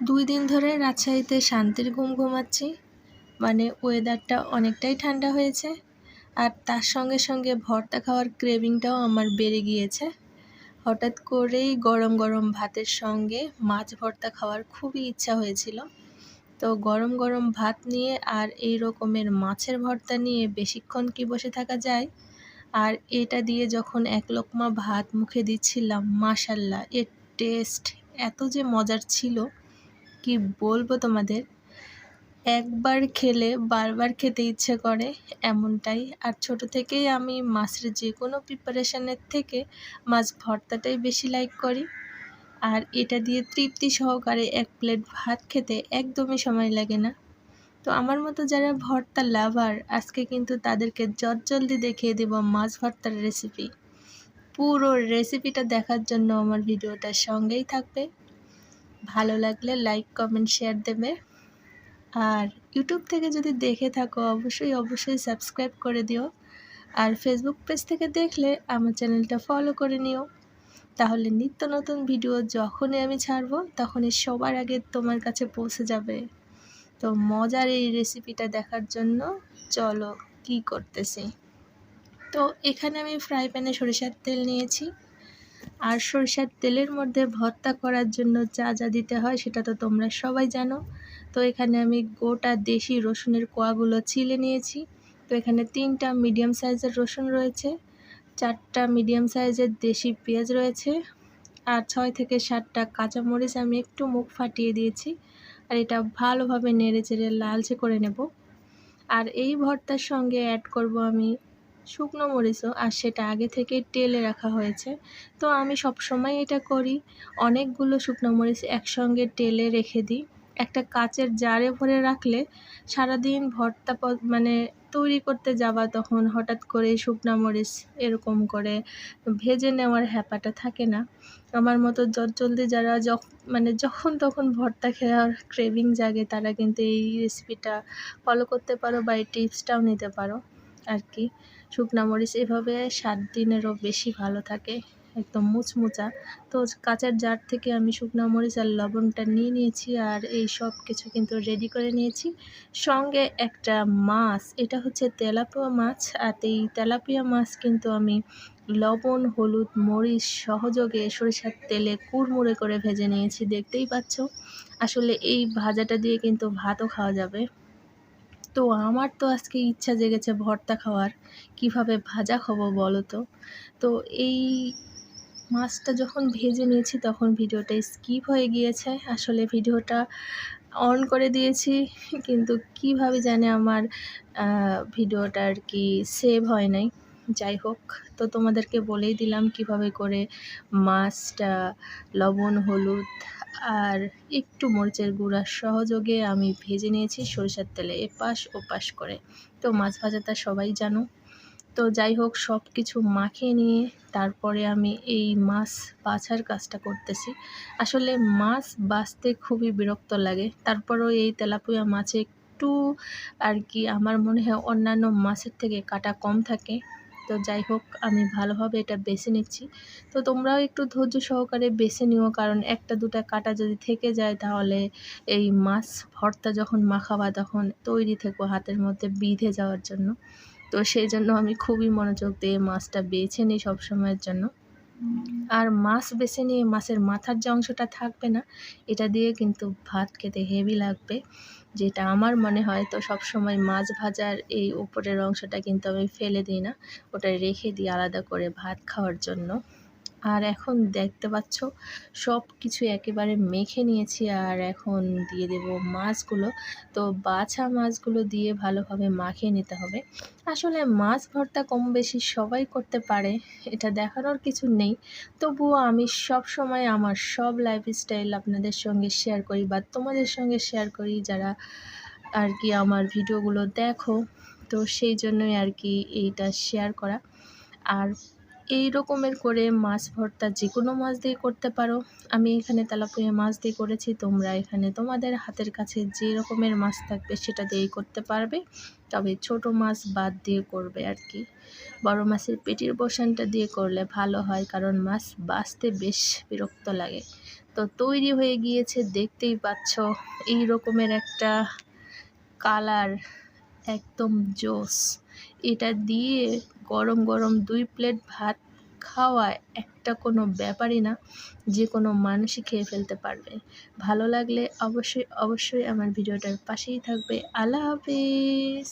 দুই দিন ধরে রাজশাহীতে শান্তির ঘুম ঘুমাচ্ছি। মানে ওয়েদারটা অনেকটাই ঠান্ডা হয়েছে। আর তার সঙ্গে সঙ্গে ভর্তা খাওয়ার ক্রেভিংটাও আমার বেড়ে গিয়েছে। হঠাৎ করেই গরম গরম ভাতের সঙ্গে মাছ ভর্তা খাওয়ার খুবই ইচ্ছা হয়েছিল। তো গরম গরম ভাত নিয়ে আর এই রকমের মাছের ভর্তা নিয়ে বেশিক্ষণ কি বসে থাকা যায়? আর এটা দিয়ে যখন এক লোকমা ভাত মুখে দিচ্ছিলাম, মাশাল্লাহ, এর টেস্ট এত যে মজার ছিল। কি বলব তোমাদের? একবার খেলে বারবার খেতে ইচ্ছে করে এমনটাই। আর ছোট থেকেই আমি মাছের যে কোনো প্রিপারেশনের থেকে মাছ ভর্তাটাই বেশি লাইক করি। আর এটা দিয়ে তৃপ্তি সহকারে এক প্লেট ভাত খেতে একদমই সময় লাগে না। তো আমার মতো যারা ভর্তা লাভার আজকে কিন্তু তাদেরকে জলদি দেখিয়ে দেব মাছ ভর্তার রেসিপি পুরো রেসিপিটা দেখার জন্য আমার ভিডিওটার সঙ্গেই থাকবে। ভালো লাগলে লাইক কমেন্ট শেয়ার দেবে। আর ইউটিউব থেকে যদি দেখে থাকো, অবশ্যই অবশ্যই সাবস্ক্রাইব করে দিও। আর ফেসবুক পেজ থেকে দেখলে আমার চ্যানেলটা ফলো করে নিও। তাহলে নিত্য নতুন ভিডিও যখনই আমি ছাড়বো, তখনই সবার আগে তোমার কাছে পৌঁছে যাবে। তো মজার এই রেসিপিটা দেখার জন্য চলো কি করতেছি। তো এখানে আমি ফ্রাই প্যানে সরিষার তেল নিয়েছি। আর সরিষার তেলের মধ্যে ভর্তা করার জন্য যা যা দিতে হয় সেটা তো তোমরা সবাই জানো। তো এখানে আমি গোটা দেশি রসুনের কোয়াগুলো ছিলে নিয়েছি। তো এখানে তিনটা মিডিয়াম সাইজের রসুন রয়েছে, চারটা মিডিয়াম সাইজের দেশি পেঁয়াজ রয়েছে, আর ছয় থেকে সাতটা কাঁচামরিচ আমি একটু মুখ ফাটিয়ে দিয়েছি আর এটা ভালোভাবে নেড়ে চেড়ে লালচে করে নেব। আর এই ভর্তার সঙ্গে অ্যাড করব আমি শুকনো মরিচও আর সেটা আগে থেকে টেলে রাখা হয়েছে। তো আমি সব সময় এটা করি। অনেকগুলো শুকনো মরিচ একসঙ্গে টেলে রেখে দিই। একটা কাচের জারে ভরে রাখলে সারাদিন ভর্তা মানে তৈরি করতে যাওয়া তখন হঠাৎ করে শুকনা মরিচ এরকম করে ভেজে নেওয়ার হ্যাপাটা থাকে না। আমার মতো জলদি যারা যখন মানে যখন তখন ভর্তা খেয়ার ক্রেভিং জাগে তারা কিন্তু এই রেসিপিটা ফলো করতে পারো বা এই টিপসটাও নিতে পারো। আর কি শুকনা মরিচ এভাবে সাত দিনেরও বেশি ভালো থাকে, একদম মুচমুচা। তো কাঁচার জার থেকে আমি শুকনো মরিচ আর লবণটা নিয়ে নিয়েছি আর এই সব কিছু কিন্তু রেডি করে নিয়েছি। সঙ্গে একটা মাছ, এটা হচ্ছে তেলাপিয়া মাছ। আর এই তেলাপিয়া মাছ কিন্তু আমি লবণ, হলুদ, মরিচ সহযোগে সরিষার তেলে কুড়মুড়ে করে ভেজে নিয়েছি, দেখতেই পাচ্ছ। আসলে এই ভাজাটা দিয়ে কিন্তু ভাতও খাওয়া যাবে। তো আমার তো আজকে ইচ্ছা জেগেছে ভর্তা খাওয়ার। কীভাবে ভাজা খাব বলো তো? তো এই মাছটা যখন ভেজে নিয়েছি তখন ভিডিওটা স্কিপ হয়ে গিয়েছে। আসলে ভিডিওটা অন করে দিয়েছি, কিন্তু কীভাবে জানে আমার ভিডিওটা আর কি সেভ হয় নাই। যাই হোক, তো তোমাদেরকে বলেই দিলাম কীভাবে করে মাছটা লবণ, হলুদ আর একটু মরিচের গুঁড়া সহযোগে আমি ভেজে নিয়েছি সরিষার তেলে এপাশ ওপাশ করে। তো মাছ ভাজাটা সবাই জানো। তো যাই হোক সব কিছু মাখিয়ে নিয়ে তারপরে আমি এই মাছ বাছার কাজটা করতেছি। আসলে মাছ বাছতে খুবই বিরক্ত লাগে। তারপরেও এই তেলাপুয়া মাছে একটু আর কি আমার মনে হয় অন্যান্য মাছের থেকে কাটা কম থাকে। তো যাই হোক, আমি ভালোভাবে এটা বেছে নিচ্ছি। তো তোমরাও একটু ধৈর্য সহকারে বেছে নিও, কারণ একটা দুটা কাটা যদি থেকে যায় তাহলে এই মাছ ভর্তা যখন মাখাবা তখন তৈরি থেকো হাতের মধ্যে বিঁধে যাওয়ার জন্য। তো সেই জন্য আমি খুবই মনোযোগ দিয়ে মাছটা বেছে নিই সবসময়ের জন্য। আর মাছ বেছে নিয়ে মাছের মাথার যে অংশটা থাকবে না, এটা দিয়ে কিন্তু ভাত খেতে হেভি লাগবে। যেটা আমার মনে হয় তো সব সময় মাছ ভাজার এই উপরের অংশটা কিন্তু আমি ফেলে দিই না। ওটা রেখে দিই আলাদা করে ভাত খাওয়ার জন্য। আর এখন দেখতে পাচ্ছ সব কিছু একেবারে মেখে নিয়েছি আর এখন দিয়ে দেব মাছগুলো। তো বাছা মাছগুলো দিয়ে ভালোভাবে মাখিয়ে নিতে হবে। আসলে মাছ ভর্তা কম বেশি সবাই করতে পারে, এটা দেখানোর কিছু নেই। তবুও আমি সব সময় আমার সব লাইফস্টাইল আপনাদের সঙ্গে শেয়ার করি বা তোমাদের সঙ্গে শেয়ার করি যারা আর কি আমার ভিডিওগুলো দেখো। তো সেই জন্যই আর কি এইটা শেয়ার করা। আর এই রকমের করে মাছ ভর্তা যে কোনো মাছ দিয়ে করতে পারো। আমি এখানে তেলাপিয়া মাছ দিয়ে করেছি, তোমরা এখানে তোমাদের হাতের কাছে যে রকমের মাছ থাকবে সেটা দিয়েই করতে পারবে। তবে ছোট মাছ বাদ দিয়ে করবে আর কি। বড় মাছের পেটির বসানটা দিয়ে করলে ভালো হয়, কারণ মাছ বাঁচতে বেশ বিরক্ত লাগে। তো তৈরি হয়ে গিয়েছে, দেখতেই পাচ্ছ এই রকমের একটা কালার, একদম জোস। এটা দিয়ে গরম গরম দুই প্লেট ভাত খাওয়া একটা কোনো ব্যাপারই না, যে কোনো মানুষই খেয়ে ফেলতে পারবে। ভালো লাগলে অবশ্যই অবশ্যই আমার ভিডিওটার পাশেই থাকবে। আল্লাহ হাফিজ।